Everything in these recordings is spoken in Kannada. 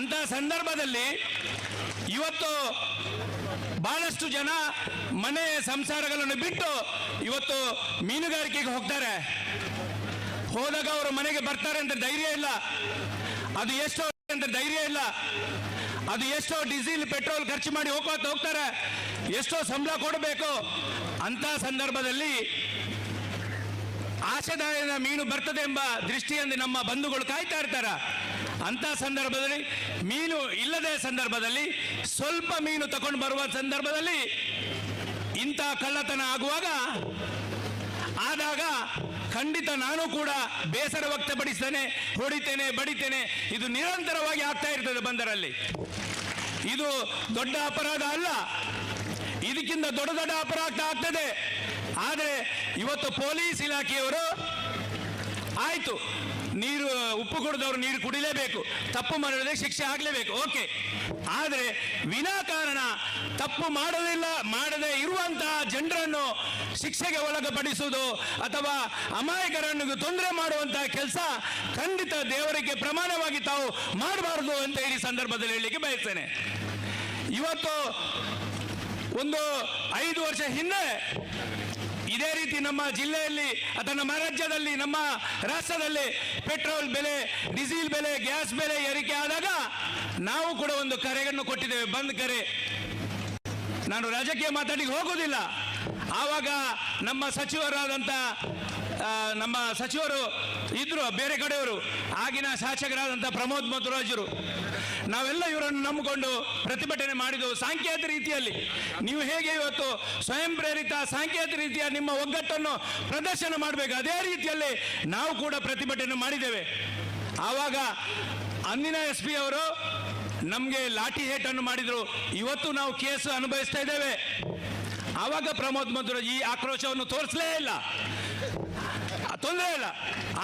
ಅಂತ ಸಂದರ್ಭದಲ್ಲಿ ಇವತ್ತು ಬಹಳಷ್ಟು ಜನ ಮನೆ ಸಂಸಾರಗಳನ್ನು ಬಿಟ್ಟು ಇವತ್ತು ಮೀನುಗಾರಿಕೆಗೆ ಹೋಗ್ತಾರೆ. ಹೋದಾಗ ಅವರು ಮನೆಗೆ ಬರ್ತಾರೆ ಅಂತ ಧೈರ್ಯ ಇಲ್ಲ. ಅದು ಎಷ್ಟೋ ಅಂತ ಧೈರ್ಯ ಇಲ್ಲ. ಅದು ಎಷ್ಟೋ ಡೀಸೆಲ್, ಪೆಟ್ರೋಲ್ ಖರ್ಚು ಮಾಡಿ ಹೋಗ್ತಾ ಹೋಗ್ತಾರೆ. ಎಷ್ಟೋ ಸಂಬಳ ಕೊಡಬೇಕು ಅಂತ ಸಂದರ್ಭದಲ್ಲಿ ಆಶಾದಾಯದ ಮೀನು ಬರ್ತದೆ ಎಂಬ ದೃಷ್ಟಿಯಿಂದ ನಮ್ಮ ಬಂಧುಗಳು ಕಾಯ್ತಾ ಇರ್ತಾರ. ಅಂತ ಸಂದರ್ಭದಲ್ಲಿ ಮೀನು ಇಲ್ಲದ ಸಂದರ್ಭದಲ್ಲಿ ಸ್ವಲ್ಪ ಮೀನು ತಗೊಂಡು ಬರುವ ಸಂದರ್ಭದಲ್ಲಿ ಇಂಥ ಕಳ್ಳತನ ಆಗುವಾಗ ಆದಾಗ ಖಂಡಿತ ನಾನು ಕೂಡ ಬೇಸರ ವ್ಯಕ್ತಪಡಿಸ್ತೇನೆ, ಹೊಡಿತೇನೆ, ಬಡಿತೇನೆ. ಇದು ನಿರಂತರವಾಗಿ ಆಗ್ತಾ ಇರ್ತದೆ ಬಂದರಲ್ಲಿ. ಇದು ದೊಡ್ಡ ಅಪರಾಧ ಅಲ್ಲ. ಇದಕ್ಕಿಂತ ದೊಡ್ಡ ದೊಡ್ಡ ಅಪರಾಧ ಆಗ್ತದೆ. ಆದರೆ ಇವತ್ತು ಪೊಲೀಸ್ ಇಲಾಖೆಯವರು, ಆಯಿತು, ನೀರು, ಉಪ್ಪು ಕುಡಿದವರು ನೀರು ಕುಡಿಲೇಬೇಕು, ತಪ್ಪು ಮಾಡಿದ್ರೆ ಶಿಕ್ಷೆ ಆಗಲೇಬೇಕು, ಓಕೆ. ಆದರೆ ವಿನಾಕಾರಣ ತಪ್ಪು ಮಾಡೋದಿಲ್ಲ, ಮಾಡದೇ ಇರುವಂತಹ ಜನರನ್ನು ಶಿಕ್ಷೆಗೆ ಒಳಗಪಡಿಸುವುದು ಅಥವಾ ಅಮಾಯಕರನ್ನು ತೊಂದರೆ ಮಾಡುವಂತಹ ಕೆಲಸ ಖಂಡಿತ ದೇವರಿಗೆ ಪ್ರಮಾಣವಾಗಿ ತಾವು ಮಾಡಬಾರದು ಅಂತ ಈ ಸಂದರ್ಭದಲ್ಲಿ ಹೇಳಲಿಕ್ಕೆ ಬಯಸ್ತೇನೆ. ಇವತ್ತು ಒಂದು ಐದು ವರ್ಷ ಹಿಂದೆ ಇದೇ ರೀತಿ ನಮ್ಮ ಜಿಲ್ಲೆಯಲ್ಲಿ ಅಥವಾ ನಮ್ಮ ರಾಜ್ಯದಲ್ಲಿ ನಮ್ಮ ರಾಷ್ಟ್ರದಲ್ಲಿ ಪೆಟ್ರೋಲ್ ಬೆಲೆ, ಡೀಸೆಲ್ ಬೆಲೆ, ಗ್ಯಾಸ್ ಬೆಲೆ ಏರಿಕೆ ಆದಾಗ ನಾವು ಕೂಡ ಒಂದು ಕರೆಯನ್ನು ಕೊಟ್ಟಿದ್ದೇವೆ. ಬಂದ್ ಕರೆ. ನಾನು ರಾಜಕೀಯ ಮಾತಾಡಿ ಹೋಗೋದಿಲ್ಲ ಆವಾಗ ನಮ್ಮ ಸಚಿವರಾದಂಥ ನಮ್ಮ ಸಚಿವರು ಇದ್ರು, ಬೇರೆ ಕಡೆಯವರು. ಆಗಿನ ಶಾಸಕರಾದಂಥ ಪ್ರಮೋದ್ ಮಧ್ವರಾಜರು ನಾವೆಲ್ಲ ಇವರನ್ನು ನಂಬಿಕೊಂಡು ಪ್ರತಿಭಟನೆ ಮಾಡಿದವು ಸಾಂಕೇತ ರೀತಿಯಲ್ಲಿ. ನೀವು ಹೇಗೆ ಇವತ್ತು ಸ್ವಯಂ ಪ್ರೇರಿತ ಸಾಂಕೇತ ರೀತಿಯ ನಿಮ್ಮ ಒಗ್ಗಟ್ಟನ್ನು ಪ್ರದರ್ಶನ ಮಾಡಬೇಕು? ಅದೇ ರೀತಿಯಲ್ಲಿ ನಾವು ಕೂಡ ಪ್ರತಿಭಟನೆ ಮಾಡಿದ್ದೇವೆ. ಆವಾಗ ಅಂದಿನ ಎಸ್ ಪಿ ಅವರು ನಮಗೆ ಲಾಠಿ ಹೇಟನ್ನು ಮಾಡಿದರು. ಇವತ್ತು ನಾವು ಕೇಸು ಅನುಭವಿಸ್ತಾ ಇದ್ದೇವೆ. ಆವಾಗ ಪ್ರಮೋದ್ ಮಧ್ವರಾಜ್ ಈ ಆಕ್ರೋಶವನ್ನು ತೋರಿಸಲೇ ಇಲ್ಲ. ತೊಂದರೆ ಇಲ್ಲ.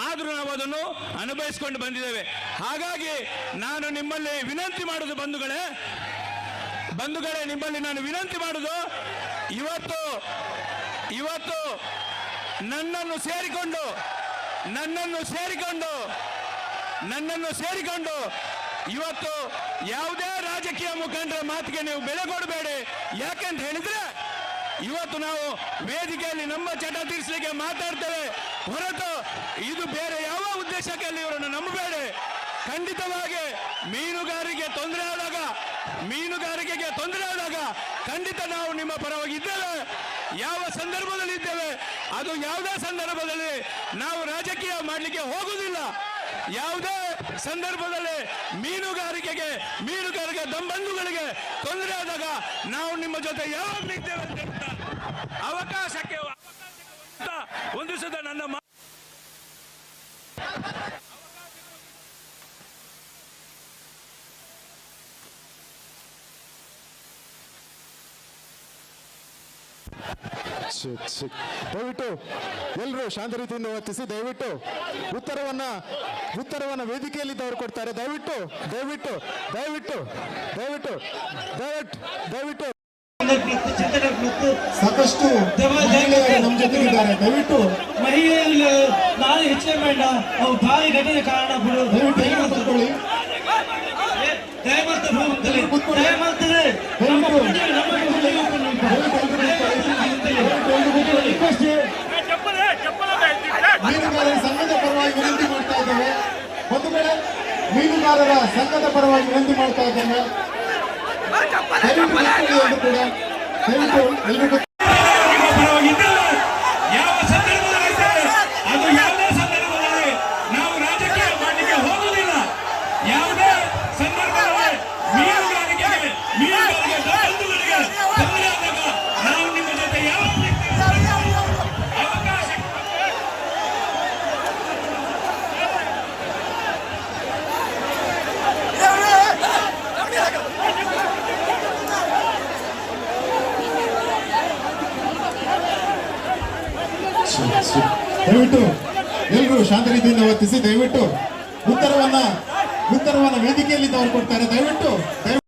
ಆದರೂ ನಾವು ಅದನ್ನು ಅನುಭವಿಸಿಕೊಂಡು ಬಂದಿದ್ದೇವೆ. ಹಾಗಾಗಿ ನಾನು ನಿಮ್ಮಲ್ಲಿ ವಿನಂತಿ ಮಾಡುದು ಬಂಧುಗಳೇ ಬಂಧುಗಳೇ, ನಿಮ್ಮಲ್ಲಿ ನಾನು ವಿನಂತಿ ಮಾಡುದು, ಇವತ್ತು ಇವತ್ತು ನನ್ನನ್ನು ಸೇರಿಕೊಂಡು ನನ್ನನ್ನು ಸೇರಿಕೊಂಡು ನನ್ನನ್ನು ಸೇರಿಕೊಂಡು ಇವತ್ತು ಯಾವುದೇ ರಾಜಕೀಯ ಮುಖಂಡರ ಮಾತಿಗೆ ನೀವು ಬೆಲೆ ಕೊಡಬೇಡಿ. ಯಾಕೆಂತ ಹೇಳಿದ್ರೆ ಇವತ್ತು ನಾವು ವೇದಿಕೆಯಲ್ಲಿ ನಮ್ಮ ಚಟ ತೀರಿಸಲಿಕ್ಕೆ ಮಾತಾಡ್ತೇವೆ. ಹೊರತು ಇದು ಬೇರೆ ಯಾವ ಉದ್ದೇಶಕ್ಕೆ ಅಲ್ಲಿ ಇವರನ್ನು ನಂಬಬೇಡ. ಖಂಡಿತವಾಗಿ ಮೀನುಗಾರಿಕೆ ತೊಂದರೆ ಆದಾಗ, ಮೀನುಗಾರಿಕೆಗೆ ತೊಂದರೆ ಆದಾಗ ಖಂಡಿತ ನಾವು ನಿಮ್ಮ ಪರವಾಗಿ ಇದ್ದೇವೆ. ಯಾವ ಸಂದರ್ಭದಲ್ಲಿ ಇದ್ದೇವೆ? ಅದು ಯಾವುದೇ ಸಂದರ್ಭದಲ್ಲಿ ನಾವು ರಾಜಕೀಯ ಮಾಡಲಿಕ್ಕೆ ಹೋಗುವುದಿಲ್ಲ. ಯಾವುದೇ ಸಂದರ್ಭದಲ್ಲಿ ಮೀನುಗಾರಿಕೆಗೆ, ಮೀನುಗಾರಿಕೆ ದಂಬಂಧುಗಳಿಗೆ ತೊಂದರೆ ಆದಾಗ ನಾವು ನಿಮ್ಮ ಜೊತೆ ಯಾವಾಗಲೂ ಇದ್ದೇವೆ ಅಂತ ಅವಕಾಶಕ್ಕೆ ಹೊಂದಿಸಿದ ನನ್ನ. ದಯವಿಟ್ಟು ಎಲ್ಲರೂ ಶಾಂತ ರೀತಿಯಿಂದ ವರ್ತಿಸಿ, ದಯವಿಟ್ಟು ಉತ್ತರವನ್ನ ಉತ್ತರವನ್ನ ವೇದಿಕೆಯಲ್ಲಿದ್ದವರು ಕೊಡ್ತಾರೆ. ದಯವಿಟ್ಟು ದಯವಿಟ್ಟು ದಯವಿಟ್ಟು ದಯವಿಟ್ಟು ದಯವಿಟ್ಟು ದಯವಿಟ್ಟು. ಚಿಂತನೆ ಸಾಕಷ್ಟು ನಮ್ಮ ಜೊತೆಗಿದ್ದಾರೆ ದಯವಿಟ್ಟು ಮಹಿಳೆಯರು ನಾನು ಹೆಚ್ಚಿನ ಬೇಡ. ಅವು ಭಾರಿ ಘಟನೆ ಕಾರಣ ಬಿಡು. ದಯವಿಟ್ಟು ದಯಮಾಡ್ತ ನಮ್ಮ ಮೀನುಗಾರರ ಸಂಘದ ಪರವಾಗಿ ವಿನಂತಿ ಮಾಡ್ತಾ ಇದ್ದೇವೆ. ಒಂದು ಕಡೆ ಮೀನುಗಾರರ ಸಂಘದ ಪರವಾಗಿ ವಿನಂತಿ ಮಾಡ್ತಾ ಇದ್ದೇವೆ. ದಯವಿಟ್ಟು ಕೂತ್ಕೊಳ್ಳಿ ಎಲ್ರು ಕೂಡ ದಯವಿಟ್ಟು ಎಲ್ಲರೂ ಶಾಂತ ರೀತಿಯಿಂದ ವರ್ತಿಸಿ ದಯವಿಟ್ಟು ಉತ್ತರವನ್ನ ಉತ್ತರವನ್ನ ವೇದಿಕೆಯಲ್ಲಿದ್ದವರು ಕೊಡ್ತಾರೆ. ದಯವಿಟ್ಟು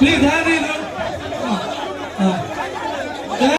ಪ್ಲೀಸ್ ಹ್ಯಾವ್